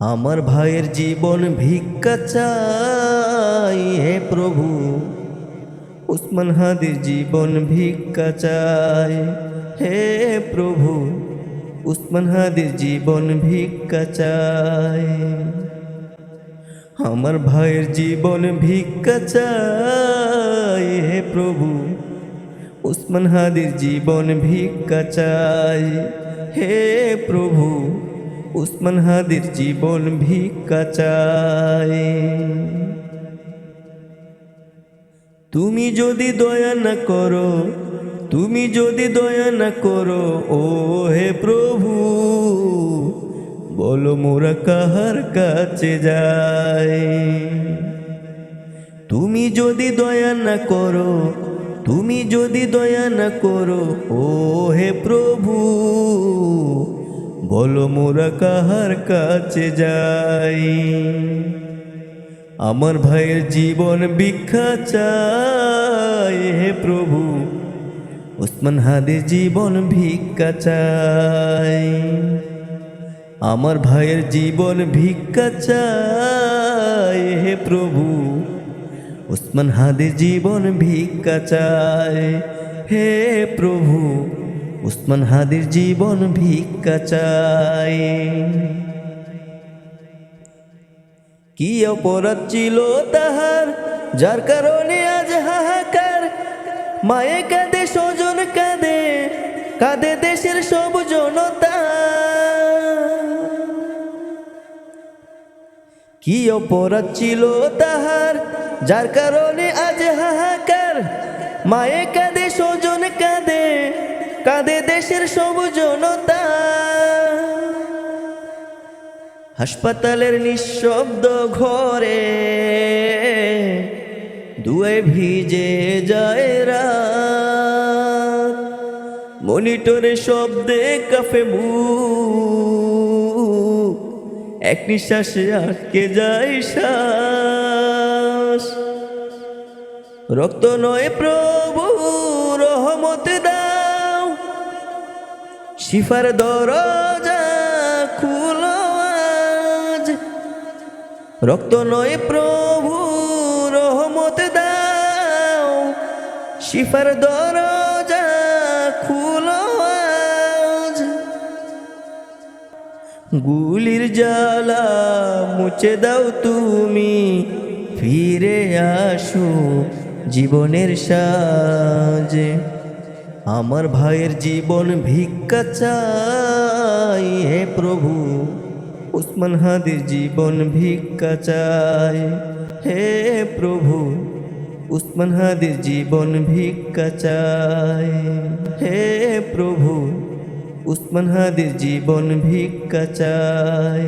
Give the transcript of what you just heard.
আমার ভাইয়ের জীবন ভিক্ষা চাই, হে প্রভু। উসমান হাদির জীবন ভিক্ষা চাই, হে প্রভু। উসমান হাদির জীবন ভিক্ষা চাই। আমার ভাইয়ের জীবন ভিক্ষা চাই, হে প্রভু। উসমান হাদির জীবন ভিক্ষা চাই, হে প্রভু। উসমান হাদির জীবন ভিক্ষা চাই তুমি যদি দয়া না করো, তুমি যদি দয়া না করো ও হে প্রভু, বলো মোরা কাহার কাছে যাই। তুমি যদি দয়া না করো, তুমি যদি দয়া না করো ও হে প্রভু বলো মোরা কাহার কাছে যাই। আমার ভাইয়ের জীবন ভিক্ষা চাই, হে প্রভু। উসমান হাদির জীবন ভিক্ষা চাই। আমার ভাইয়ের জীবন ভিক্ষা চাই, হে প্রভু। উসমান হাদির জীবন ভিক্ষা চাই, হে প্রভু। উসমান হাদির জীবন ভিক্ষা চাই। কি অপরাধ ছিল তাহার? যার কারণে আজ হাহাকার। মায়ে কাঁদে, স্বজন কাঁদে কাঁদে দেশের সব জনতা। কি অপরাধ ছিল তাহার? যার কারণে আজ হাহাকার। মায়ে কাঁদে, স্বজন কাঁদে কাঁদে দেশের সব জনতা। হাসপাতালের নিঃশব্দ ঘরে দুয়ে ভিজে যায় রাত। মনিটরে শব্দে কাফে বুক এক নিঃশ্বাসে আটকে যায় শ্বাস। রক্ত নয় প্রভু, রহমত দাও। শিফার দরজা খুলো আজ। রক্ত নয় প্রভু, রহমত দাও। শিফার দরজা খুলো আজ। গুলির জ্বালা মুছে দাও তুমি, ফিরে আসো জীবনের সাজে। আমার ভাইয়ের জীবন ভিক্ষা চাই, হে প্রভু। উসমান হাদির জীবন ভিক্ষা চাই, হে প্রভু। উসমান হাদির জীবন ভিক্ষা চাই, হে প্রভু। উসমান হাদির জীবন ভিক্ষা চাই।